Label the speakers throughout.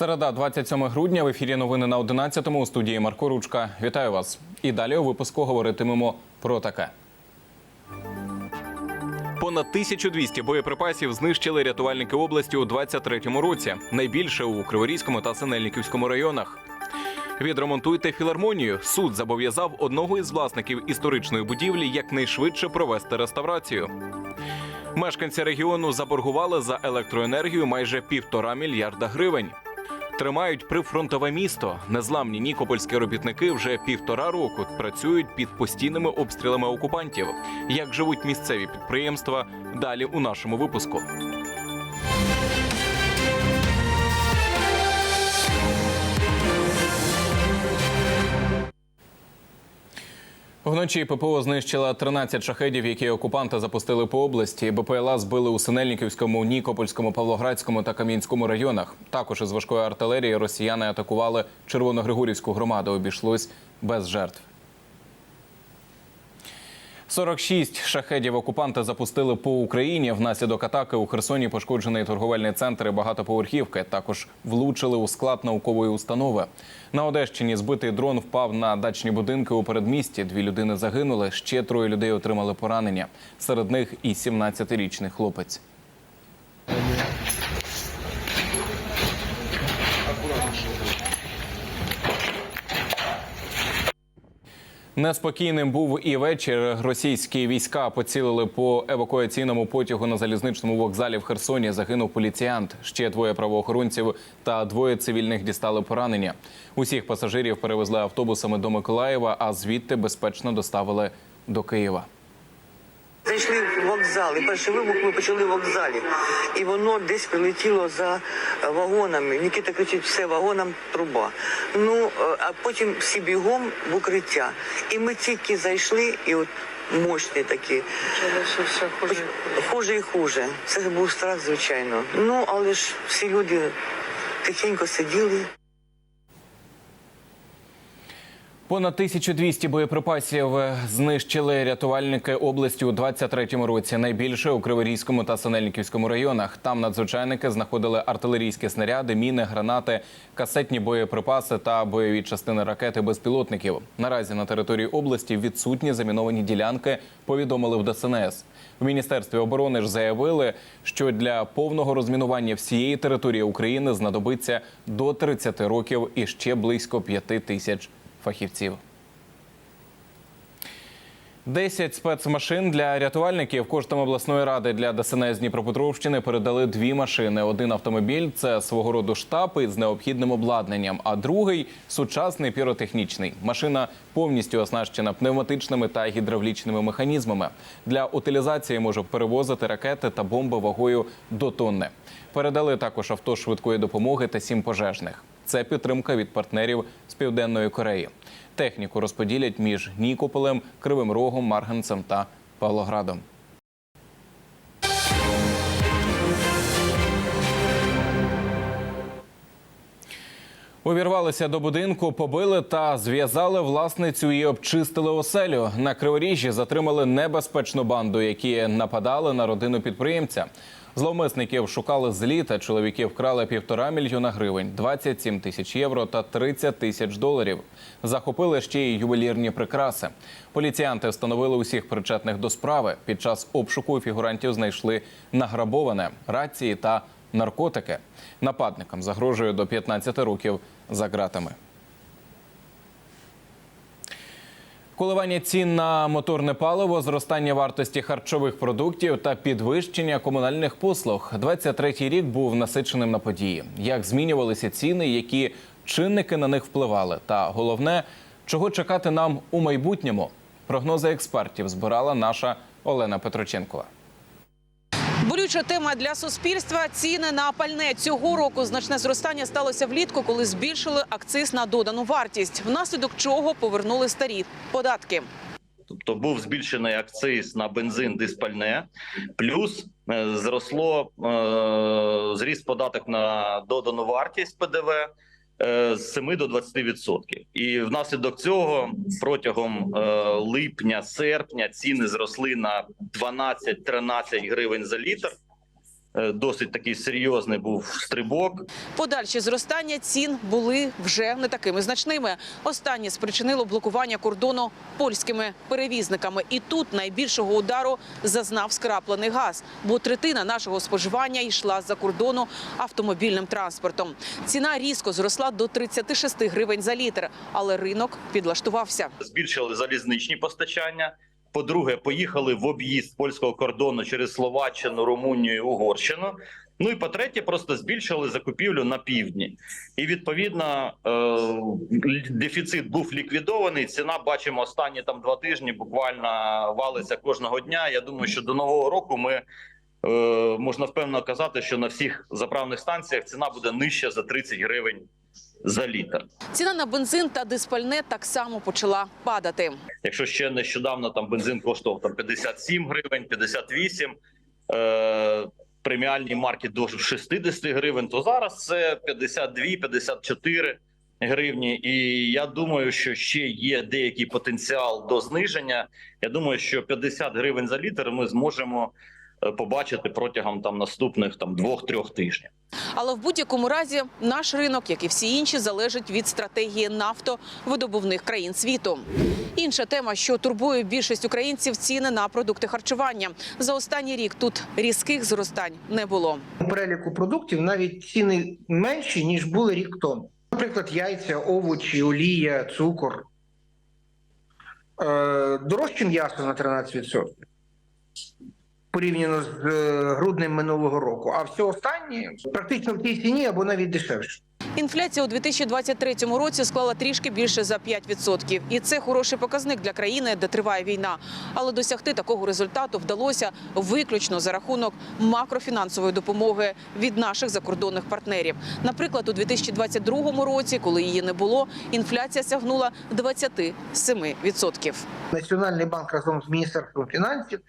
Speaker 1: Середа, 27 грудня. В ефірі новини на 11-му у студії Марко Ручка. Вітаю вас. І далі у випуску говоритимемо про таке. Понад 1200 боєприпасів знищили рятувальники області у 23-му році. Найбільше у Криворізькому та Синельниківському районах. Відремонтуйте філармонію. Суд зобов'язав одного із власників історичної будівлі якнайшвидше провести реставрацію. Мешканці регіону заборгували за електроенергію майже півтора мільярда гривень. Тримають прифронтове місто. Незламні нікопольські робітники вже півтора року працюють під постійними обстрілами окупантів. Як живуть місцеві підприємства? Далі у нашому випуску. Вночі ППО знищила 13 шахедів, які окупанти запустили по області. БПЛА збили у Синельниківському, Нікопольському, Павлоградському та Кам'янському районах. Також із важкої артилерії росіяни атакували Червоногригорівську громаду. Обійшлось без жертв. 46 шахедів окупанти запустили по Україні. Внаслідок атаки у Херсоні пошкоджений торговельний центр і багатоповерхівки. Також влучили у склад наукової установи. На Одещині збитий дрон впав на дачні будинки у передмісті. Дві людини загинули. Ще троє людей отримали поранення. Серед них і 17-річний хлопець. Неспокійним був і вечір. Російські війська поцілили по евакуаційному потягу на залізничному вокзалі в Херсоні. Загинув поліціянт. Ще двоє правоохоронців та двоє цивільних дістали поранення. Усіх пасажирів перевезли автобусами до Миколаєва, а звідти безпечно доставили до Києва.
Speaker 2: Зайшли в вокзал, і перший вибух ми почали в вокзалі. І воно десь прилетіло за е, вагонами. Нікіта кричить, все, вагонам труба. Ну, е, а потім всі бігом в укриття. І ми тільки зайшли, і от мощні такі.
Speaker 3: Все хуже.
Speaker 2: Хуже і хуже. Це був страх, звичайно. Ну, але ж всі люди тихенько сиділи.
Speaker 1: Понад 1200 боєприпасів знищили рятувальники області у 23-му році. Найбільше у Криворізькому та Синельниківському районах. Там надзвичайники знаходили артилерійські снаряди, міни, гранати, касетні боєприпаси та бойові частини ракети безпілотників. Наразі на території області відсутні заміновані ділянки. Повідомили в ДСНС. В міністерстві оборони ж заявили, що для повного розмінування всієї території України знадобиться до 30 років і ще близько 5 тисяч фахівців. 10 спецмашин для рятувальників коштом обласної ради для ДСНС Дніпропетровщини передали дві машини. Один автомобіль це свого роду штаб із необхідним обладнанням, а другий сучасний піротехнічний. Машина повністю оснащена пневматичними та гідравлічними механізмами. Для утилізації може перевозити ракети та бомби вагою до тонни. Передали також авто швидкої допомоги та сім пожежних. Це підтримка від партнерів з південної Кореї. Техніку розподілять між Нікополем, Кривим Рогом, Марганцем та Павлоградом. Увірвалися до будинку, побили та зв'язали власницю і обчистили оселю. На Криворіжжі затримали небезпечну банду, які нападали на родину підприємця. Зловмисників шукали з літа. Чоловіки вкрали півтора мільйона гривень, 27 тисяч євро та 30 тисяч доларів. Захопили ще й ювелірні прикраси. Поліціянти встановили усіх причетних до справи. Під час обшуку фігурантів знайшли награбоване рації та наркотики. Нападникам загрожує до 15 років за ґратами. Коливання цін на моторне паливо, зростання вартості харчових продуктів та підвищення комунальних послуг. 23-й рік був насиченим на події. Як змінювалися ціни, які чинники на них впливали, та головне, чого чекати нам у майбутньому. Прогнози експертів збирала наша Олена Петроченкова.
Speaker 3: Болюча тема для суспільства – ціни на пальне. Цього року значне зростання сталося влітку, коли збільшили акциз на додану вартість, внаслідок чого повернули старі податки.
Speaker 4: Тобто був збільшений акциз на бензин, диспальне, плюс е, зросло е, зріс податок на додану вартість ПДВ з 7 до 20%. І внаслідок цього протягом е, липня, серпня ціни зросли на 12-13 гривень за літр. Е, досить такий серйозний був стрибок.
Speaker 3: Подальші зростання цін були вже не такими значними. Останнє спричинило блокування кордону польськими перевізниками. І тут найбільшого удару зазнав скраплений газ, бо третина нашого споживання йшла з-за кордону автомобільним транспортом. Ціна різко зросла до 36 гривень за літр, але ринок підлаштувався.
Speaker 4: збільшили залізничні постачання. По-друге, поїхали в об'їзд польського кордону через Словаччину, Румунію, Угорщину. Ну і по-третє, просто збільшили закупівлю на півдні. І відповідно е, дефіцит був ліквідований. Ціна бачимо останні там два тижні. Буквально валиться кожного дня. Я думаю, що до нового року ми е, можна впевнено казати, що на всіх заправних станціях ціна буде нижча за 30 гривень за літр.
Speaker 3: Ціна на бензин та диспальне так само почала падати.
Speaker 4: Якщо ще нещодавно там бензин коштував там 57 гривень, 58, е, преміальні марки до 60 гривень, то зараз це 52-54 гривні. І я думаю, що ще є деякий потенціал до зниження. Я думаю, що 50 гривень за літр ми зможемо побачити протягом там наступних там двох-трьох тижнів.
Speaker 3: Але в будь-якому разі наш ринок, як і всі інші, залежить від стратегії нафтовидобувних країн світу. Інша тема, що турбує більшість українців, ціни на продукти харчування. За останній рік тут різких зростань не було.
Speaker 5: У переліку продуктів навіть ціни менші, ніж були рік тому. Наприклад, яйця, овочі, олія, цукор. Е, дорожче м'ясо на 13%. Порівняно з е, груднем минулого року. А все останнє практично в тій ціні або навіть дешевше.
Speaker 3: Інфляція у 2023 році склала трішки більше за 5%. І це хороший показник для країни, де триває війна. Але досягти такого результату вдалося виключно за рахунок макрофінансової допомоги від наших закордонних партнерів. Наприклад, у 2022 році, коли її не було, інфляція сягнула 27%.
Speaker 5: Національний банк разом з Міністерством фінансів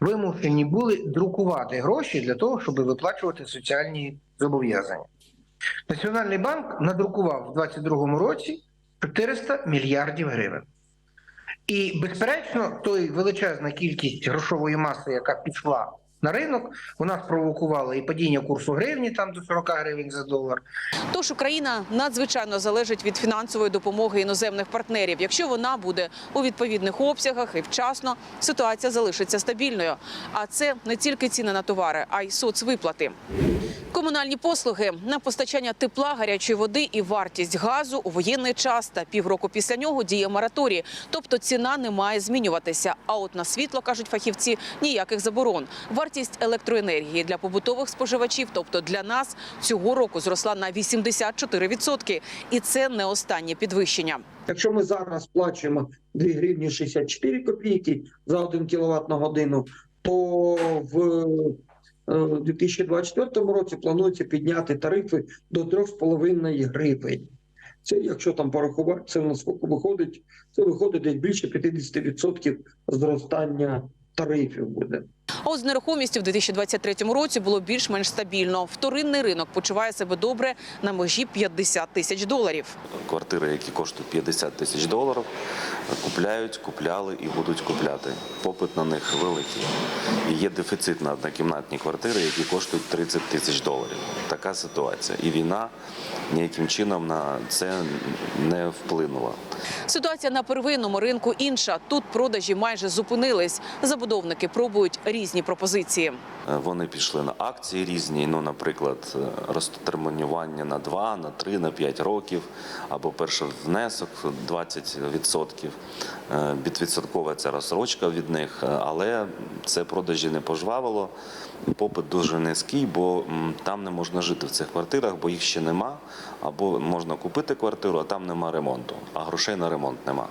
Speaker 5: вимушені були друкувати гроші для того, щоб виплачувати соціальні зобов'язання. Національний банк надрукував у 2022 році 400 мільярдів гривень. І, безперечно, той величезна кількість грошової маси, яка пішла на ринок, вона спровокувала і падіння курсу гривні там до 40 гривень за долар,
Speaker 3: Тож Україна надзвичайно залежить від фінансової допомоги іноземних партнерів. Якщо вона буде у відповідних обсягах і вчасно, ситуація залишиться стабільною. А це не тільки ціни на товари, а й соцвиплати. Комунальні послуги на постачання тепла, гарячої води і вартість газу у воєнний час та півроку після нього діє мораторій. Тобто ціна не має змінюватися. А от на світло кажуть фахівці ніяких заборон. Вартість електроенергії для побутових споживачів, тобто для нас, цього року зросла на 84%. І це не останнє підвищення.
Speaker 6: Якщо ми зараз сплачуємо 2 гривні 64 копійки за 1 кВт на годину, то в е, 2024 році планується підняти тарифи до 3,5 гривень. Це якщо там порахувати, це на скільки виходить, це виходить десь більше 50% зростання тарифів буде.
Speaker 3: А от з нерухомістю в 2023 році було більш-менш стабільно. Вторинний ринок почуває себе добре на межі 50 тисяч доларів.
Speaker 7: Квартири, які коштують 50 тисяч доларів, купляють, купляли і будуть купляти. Попит на них великий. І є дефіцит на однокімнатні квартири, які коштують 30 тисяч доларів. Така ситуація. І війна ніяким чином на це не вплинула.
Speaker 3: Ситуація на первинному ринку інша. Тут продажі майже зупинились. Забудовники пробують різні пропозиції.
Speaker 7: Е, Вони пішли на акції різні. Ну, наприклад, е, розтермінування на 2, на 3, на 5 років, або перший внесок 20%. Е, Відвідсоткова ця розсрочка від них, але це продажі не пожвавило. Попит дуже низький, бо там не можна жити в цих квартирах, бо їх ще нема. Або можна купити квартиру, а там нема ремонту, а грошей на ремонт нема.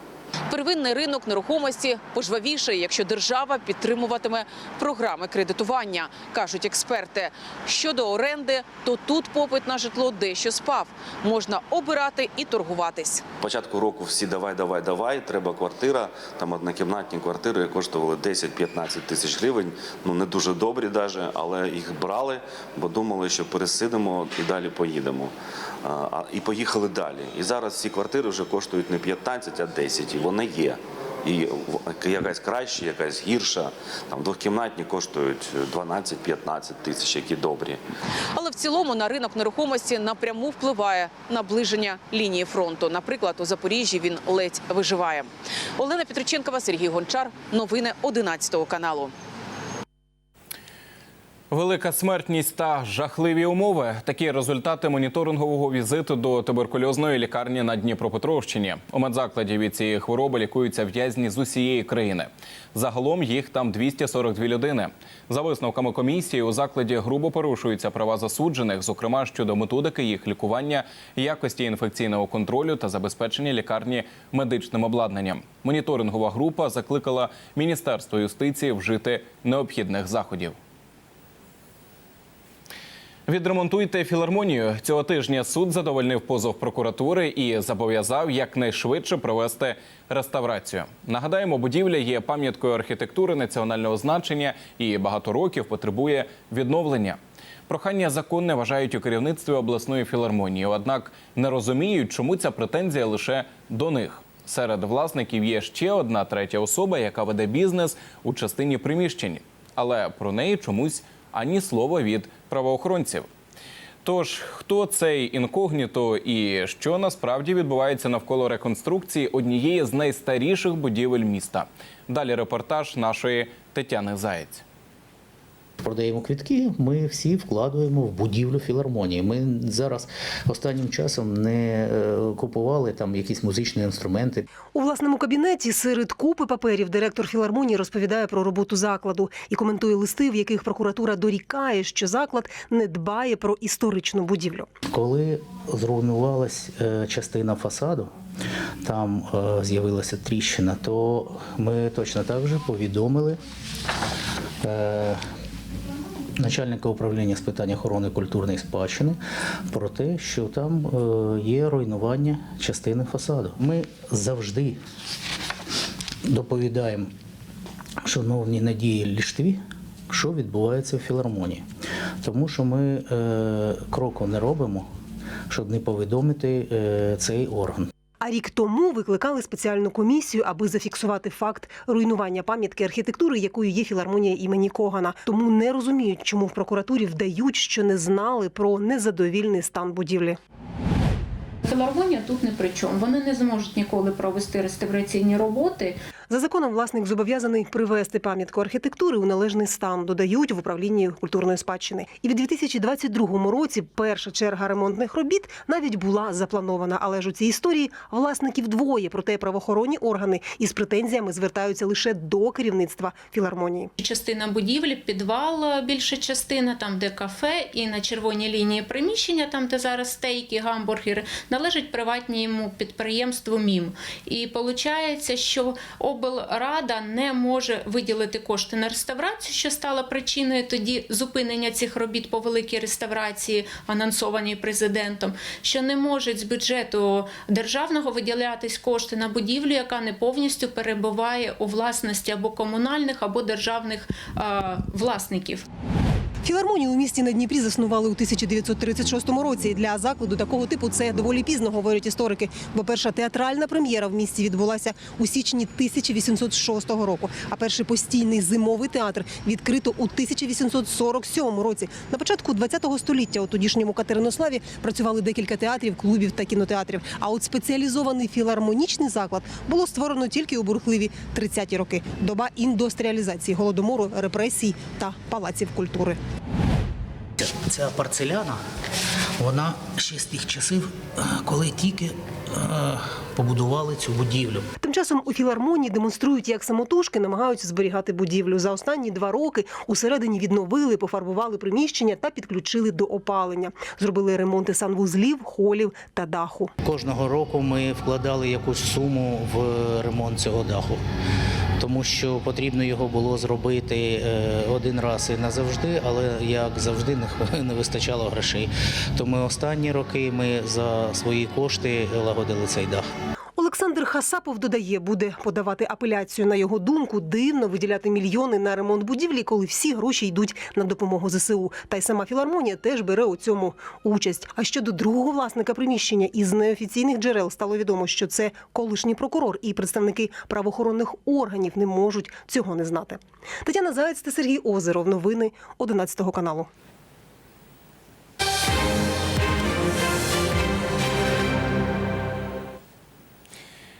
Speaker 3: Первинний ринок нерухомості пожвавіший, якщо держава підтримуватиме програми кредитування, кажуть експерти. Щодо оренди, то тут попит на житло дещо спав. Можна обирати і торгуватись.
Speaker 7: Початку року всі давай, давай, давай. Треба квартира. Там однокімнатні квартири коштували 10-15 тисяч гривень. Ну не дуже добрі, даже, але їх брали, бо думали, що пересидимо і далі поїдемо. І поїхали далі. І зараз ці квартири вже коштують не 15, а 10. І вони є. і якась краща, якась гірша. Там двохкімнатні коштують 12-15 тисяч, які добрі.
Speaker 3: Але в цілому на ринок нерухомості напряму впливає наближення лінії фронту. Наприклад, у Запоріжжі він ледь виживає. Олена Петриченкова, Сергій Гончар. Новини 11 каналу.
Speaker 1: Велика смертність та жахливі умови. Такі результати моніторингового візиту до туберкульозної лікарні на Дніпропетровщині. У медзакладі від цієї хвороби лікуються в'язні з усієї країни. Загалом їх там 242 людини. За висновками комісії, у закладі грубо порушуються права засуджених, зокрема щодо методики їх лікування, якості інфекційного контролю та забезпечення лікарні медичним обладнанням. Моніторингова група закликала Міністерство юстиції вжити необхідних заходів. Відремонтуйте філармонію. Цього тижня суд задовольнив позов прокуратури і зобов'язав якнайшвидше провести реставрацію. Нагадаємо, будівля є пам'яткою архітектури національного значення і багато років потребує відновлення. Прохання законне вважають у керівництві обласної філармонії, однак не розуміють, чому ця претензія лише до них. Серед власників є ще одна третя особа, яка веде бізнес у частині приміщень, але про неї чомусь ані слова від правоохоронців. Тож, хто цей інкогніто і що насправді відбувається навколо реконструкції однієї з найстаріших будівель міста? Далі репортаж нашої Тетяни Заєць.
Speaker 8: Продаємо квітки, ми всі вкладуємо в будівлю філармонії. Ми зараз останнім часом не е, купували там якісь музичні інструменти.
Speaker 9: У власному кабінеті серед купи паперів директор філармонії розповідає про роботу закладу і коментує листи, в яких прокуратура дорікає, що заклад не дбає про історичну будівлю.
Speaker 8: Коли зруйнувалась е, частина фасаду, там е, з'явилася тріщина, то ми точно так же повідомили. е, Начальника управління з питань охорони культурної спадщини про те, що там е, є руйнування частини фасаду. Ми завжди доповідаємо шановній Надії Ліштві, що відбувається в філармонії. Тому що ми е, кроку не робимо, щоб не повідомити е, цей орган.
Speaker 9: А рік тому викликали спеціальну комісію, аби зафіксувати факт руйнування пам'ятки архітектури, якою є філармонія імені Когана. Тому не розуміють, чому в прокуратурі вдають, що не знали про незадовільний стан будівлі.
Speaker 10: Філармонія тут не при чому. Вони не зможуть ніколи провести реставраційні роботи.
Speaker 9: За законом власник зобов'язаний привести пам'ятку архітектури у належний стан, додають в управлінні культурної спадщини. І в 2022 році перша черга ремонтних робіт навіть була запланована. Але ж у цій історії власників двоє, проте правоохоронні органи із претензіями звертаються лише до керівництва філармонії.
Speaker 10: Частина будівлі, підвал, більша частина, там де кафе, і на червоній лінії приміщення, там де зараз стейки, гамбургери, належить приватному підприємству МІМ. І виходить, що облрада не може виділити кошти на реставрацію, що стало причиною тоді зупинення цих робіт по великій реставрації, анонсованій президентом, що не можуть з бюджету державного виділятись кошти на будівлю, яка не повністю перебуває у власності або комунальних, або державних власників.
Speaker 9: Філармонію у місті на Дніпрі заснували у 1936 році. Для закладу такого типу це доволі пізно, говорять історики. Бо перша театральна прем'єра в місті відбулася у січні 1806 року. А перший постійний зимовий театр відкрито у 1847 році. На початку 20 століття у тодішньому Катеринославі працювали декілька театрів, клубів та кінотеатрів. А от спеціалізований філармонічний заклад було створено тільки у бурхливі 30-ті роки. Доба індустріалізації, голодомору, репресій та палаців культури.
Speaker 8: Ця парцеляна, вона ще з тих часів, е, коли тільки е, побудували цю будівлю.
Speaker 9: Тим часом у філармонії демонструють, як самотужки намагаються зберігати будівлю. За останні два роки усередині відновили, пофарбували приміщення та підключили до опалення. Зробили ремонти санвузлів, холів та даху.
Speaker 8: Кожного року ми вкладали якусь суму в ремонт цього даху. Тому що потрібно його було зробити е, один раз і назавжди, але як завжди не вистачало грошей. Тому останні роки ми за свої кошти лагодили цей дах.
Speaker 9: Олександр Хасапов додає, буде подавати апеляцію. На його думку, дивно виділяти мільйони на ремонт будівлі, коли всі гроші йдуть на допомогу ЗСУ. Та й сама філармонія теж бере у цьому участь. А щодо другого власника приміщення із неофіційних джерел стало відомо, що це колишній прокурор і представники правоохоронних органів не можуть цього не знати. Тетяна Заєць та Сергій Озеров. Новини 11 каналу.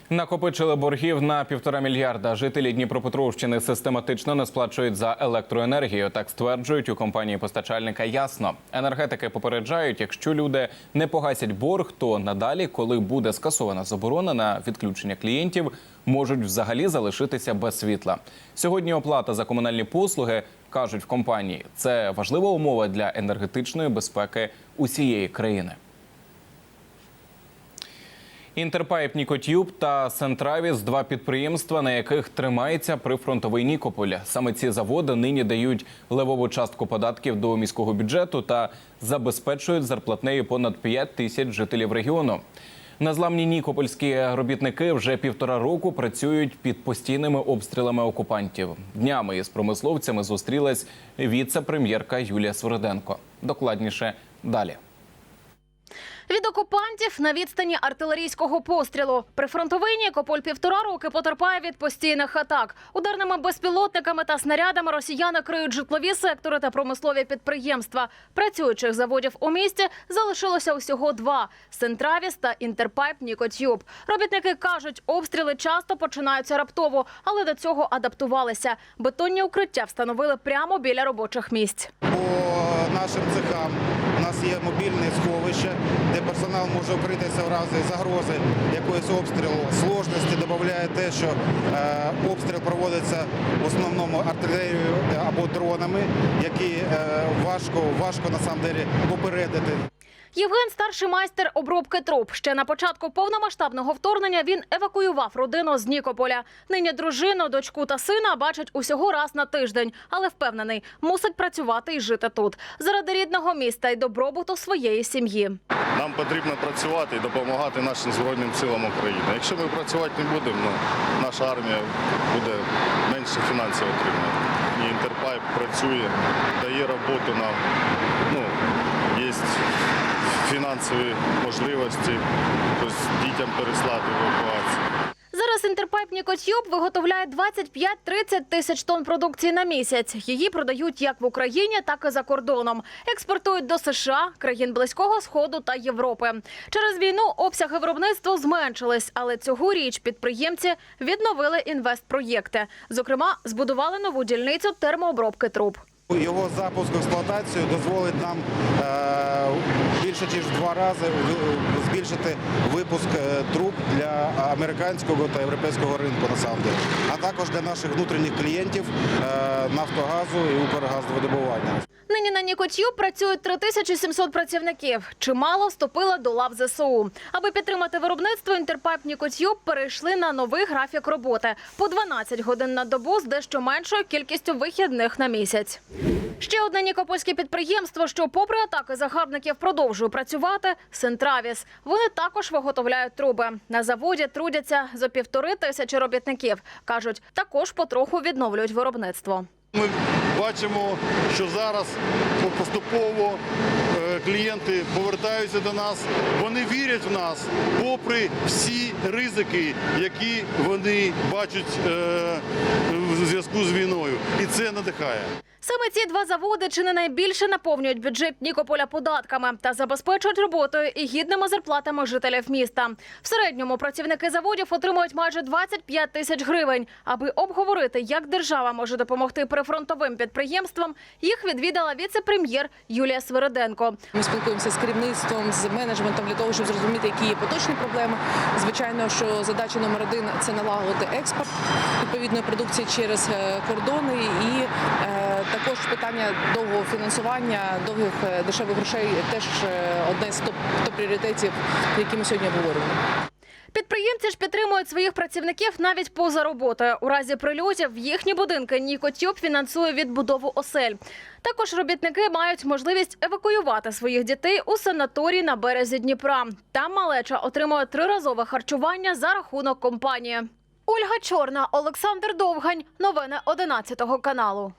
Speaker 1: Накопичили боргів на півтора мільярда. Жителі Дніпропетровщини систематично не сплачують за електроенергію. Так стверджують у компанії постачальника. Ясно, енергетики попереджають, якщо люди не погасять борг, то надалі, коли буде скасована заборона на відключення клієнтів, можуть взагалі залишитися без світла. Сьогодні оплата за комунальні послуги кажуть в компанії. Це важлива умова для енергетичної безпеки усієї країни. Інтерпайп Нікотюб та Сентравіс два підприємства, на яких тримається прифронтовий Нікополь. Саме ці заводи нині дають левову частку податків до міського бюджету та забезпечують зарплатнею понад 5 тисяч жителів регіону. Незламні нікопольські робітники вже півтора року працюють під постійними обстрілами окупантів. Днями із промисловцями зустрілась віце-прем'єрка Юлія Свороденко. Докладніше далі.
Speaker 11: Від окупантів на відстані артилерійського пострілу. Прифронтовий Нікополь півтора роки потерпає від постійних атак. Ударними безпілотниками та снарядами росіяни криють житлові сектори та промислові підприємства. Працюючих заводів у місті залишилося усього два – Сентравіс та Інтерпайп Нікотюб. Робітники кажуть, обстріли часто починаються раптово, але до цього адаптувалися. Бетонні укриття встановили прямо біля робочих місць.
Speaker 12: По нашим цехам нас є мобільне сховище, де персонал може укритися в разі загрози якоїсь обстрілу. Сложності додає те, що е, обстріл проводиться в основному артилерією або дронами, які е, важко, важко на самом деле попередити.
Speaker 11: Євген старший майстер обробки труб. Ще на початку повномасштабного вторгнення він евакуював родину з Нікополя. Нині дружину, дочку та сина бачить усього раз на тиждень, але впевнений, мусить працювати і жити тут заради рідного міста і добробуту своєї сім'ї.
Speaker 13: Нам потрібно працювати і допомагати нашим Збройним силам України. Якщо ми працювати не будемо, ну, наша армія буде менше фінансів отримувати. І Інтерпайп працює, дає роботу нам. Фінансові можливості дітям переслати евакуацію.
Speaker 11: Зараз Інтерпайп Нікотюб виготовляє 25-30 тисяч тонн продукції на місяць. Її продають як в Україні, так і за кордоном. Експортують до США, країн Близького Сходу та Європи. Через війну обсяги виробництва зменшились, але цьогоріч підприємці відновили інвестпроєкти. Зокрема, збудували нову дільницю термообробки труб.
Speaker 12: Його запуск в експлуатацію дозволить нам е, більше ніж в два рази збільшити випуск е, труб для американського та європейського ринку насамперед, а також для наших внутрішніх клієнтів е, Нафтогазу і Укргазвидобування.
Speaker 11: Нині на Нікотюб працюють 3700 працівників. Чимало вступили до лав ЗСУ. Аби підтримати виробництво, Інтерпайп Нікотюб перейшли на новий графік роботи по 12 годин на добу з дещо меншою кількістю вихідних на місяць. Ще одне нікопольське підприємство, що попри атаки загарбників продовжує працювати – Сентравіс. Вони також виготовляють труби. На заводі трудяться за півтори тисячі робітників. Кажуть, також потроху відновлюють виробництво.
Speaker 13: Ми бачимо, що зараз поступово е, клієнти повертаються до нас. Вони вірять в нас, попри всі ризики, які вони бачать е, в зв'язку з війною. І це надихає.
Speaker 11: Саме ці два заводи чи не найбільше наповнюють бюджет Нікополя податками та забезпечують роботою і гідними зарплатами жителів міста. В середньому працівники заводів отримують майже 25 тисяч гривень. Аби обговорити, як держава може допомогти прифронтовим підприємствам, їх відвідала віце-прем'єр Юлія Свириденко.
Speaker 3: Ми спілкуємося з керівництвом, з менеджментом для того, щоб зрозуміти, які є поточні проблеми. Звичайно, що задача номер один це налагодити експорт відповідної продукції через е, кордони і е, також питання довгого фінансування, довгих е, дешевих грошей теж е, одне з топ, топ пріоритетів, які ми сьогодні обговорюємо.
Speaker 11: Підприємці ж підтримують своїх працівників навіть поза роботою. У разі прильотів їхні будинки Нікотюб фінансує відбудову осель. Також робітники мають можливість евакуювати своїх дітей у санаторій на березі Дніпра. Там малеча отримує триразове харчування за рахунок компанії. Ольга Чорна, Олександр Довгань. Новини 11 каналу.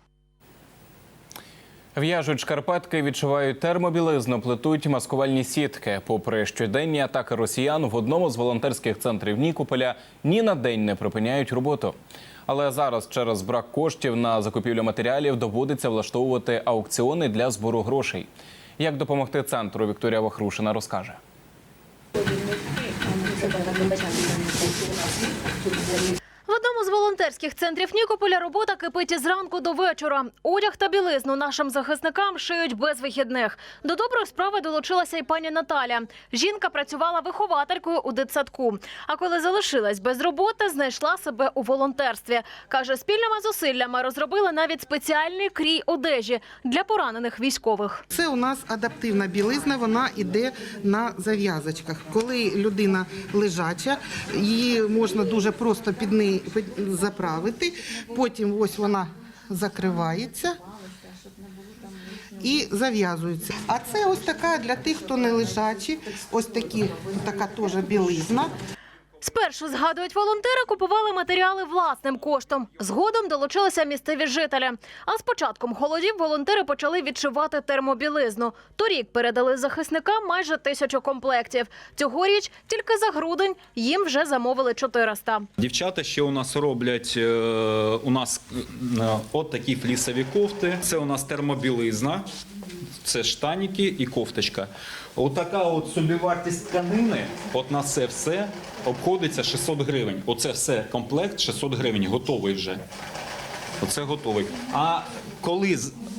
Speaker 1: В'яжуть шкарпетки, відчувають термобілизну, плетуть маскувальні сітки. Попри щоденні атаки росіян, в одному з волонтерських центрів Нікополя ні на день не припиняють роботу. Але зараз через брак коштів на закупівлю матеріалів доводиться влаштовувати аукціони для збору грошей. Як допомогти центру, Вікторія Вахрушина розкаже.
Speaker 11: Одному з волонтерських центрів Нікополя робота кипить із ранку до вечора. Одяг та білизну нашим захисникам шиють без вихідних. До доброї справи долучилася й пані Наталя. Жінка працювала вихователькою у дитсадку. А коли залишилась без роботи, знайшла себе у волонтерстві. Каже, спільними зусиллями розробили навіть спеціальний крій одежі для поранених військових.
Speaker 14: Це у нас адаптивна білизна, вона йде на зав'язочках. Коли людина лежача, її можна дуже просто під неї заправити. Потім ось вона закривається. І зав'язується. А це ось така для тих, хто не лежачі, ось такі, така теж білизна.
Speaker 11: Спершу згадують волонтери, купували матеріали власним коштом. Згодом долучилися місцеві жителі. А з початком холодів волонтери почали відшивати термобілизну. Торік передали захисникам майже тисячу комплектів. Цьогоріч тільки за грудень їм вже замовили 400.
Speaker 15: Дівчата ще у нас роблять е, у нас е, от такі флісові кофти. Це у нас термобілизна, це штаніки і кофточка. Отака от собівартість тканини, от на це все обходиться 600 гривень. Оце все комплект 600 гривень, готовий вже. Оце готовий. А коли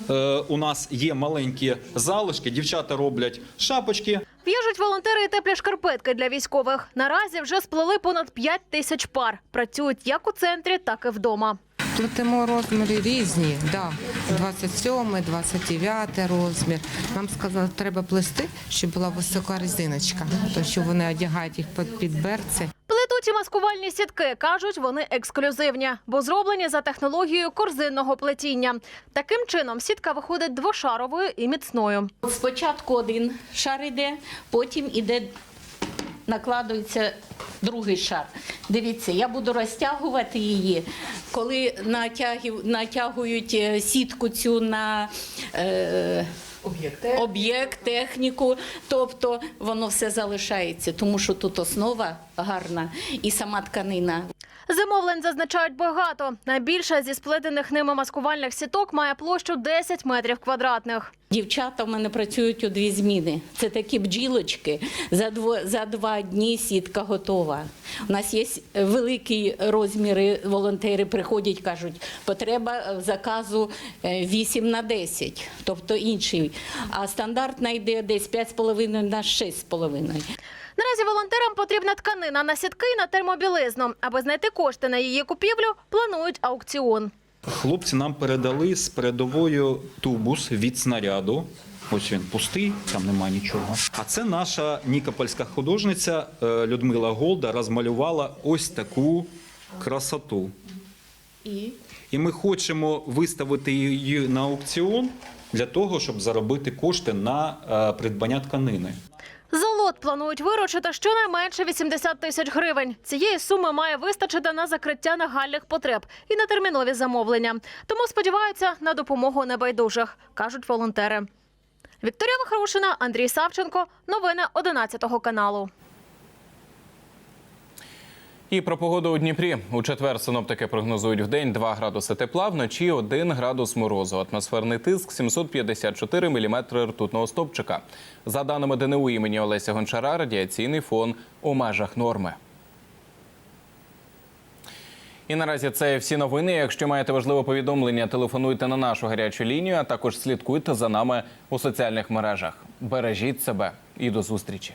Speaker 15: е, у нас є маленькі залишки, дівчата роблять шапочки,
Speaker 11: В'яжуть волонтери і теплі шкарпетки для військових. Наразі вже сплели понад 5 тисяч пар. Працюють як у центрі, так і вдома.
Speaker 16: Плетемо розміри різні, да. 27, 29 розмір. Нам сказали, треба плести, щоб була висока резиночка, то що вони одягають їх під- під берці.
Speaker 11: Плетуть і маскувальні сітки. Кажуть, вони ексклюзивні, бо зроблені за технологією корзинного плетіння. Таким чином сітка виходить двошаровою і міцною.
Speaker 17: Спочатку один шар йде, потім іде, накладується другий шар. Дивіться, я буду розтягувати її. Коли натягують е, сітку цю на е, об'єкт, техніку, тобто воно все залишається, тому що тут основа гарна і сама тканина.
Speaker 11: Замовлень зазначають багато. Найбільша зі сплетених ними маскувальних сіток має площу 10 метрів квадратних.
Speaker 17: Дівчата в мене працюють у дві зміни. Це такі бджілочки. За дво, за два дні сітка готова. У нас є великі розміри. Волонтери приходять, кажуть, потреба заказу е, 8 на 10, тобто інший. А стандартна йде десь 5,5 на 6,5.
Speaker 11: Наразі волонтерам потрібна тканина на сітки і на термобілизну. Аби знайти кошти на її купівлю, планують аукціон.
Speaker 15: Хлопці нам передали з передовою тубус від снаряду. Ось він пустий, там нема нічого. А це наша нікопольська художниця е, Людмила Голда розмалювала ось таку красоту.
Speaker 17: І
Speaker 15: І ми хочемо виставити її на аукціон для того, щоб заробити кошти на е, придбання тканини.
Speaker 11: За лот планують виручити щонайменше 80 тисяч гривень. Цієї суми має вистачити на закриття нагальних потреб і на термінові замовлення. Тому сподіваються на допомогу небайдужих, кажуть волонтери. Вікторія Вахрушина, Андрій Савченко. Новини 11 каналу.
Speaker 1: І про погоду у Дніпрі. У четвер синоптики прогнозують вдень 2 градуси тепла, вночі 1 градус морозу. Атмосферний тиск 754 міліметри ртутного стопчика. За даними ДНУ імені Олеся Гончара, радіаційний фон у межах норми. І наразі це всі новини. Якщо маєте важливе повідомлення, телефонуйте на нашу гарячу лінію, а також слідкуйте за нами у соціальних мережах. Бережіть себе і до зустрічі.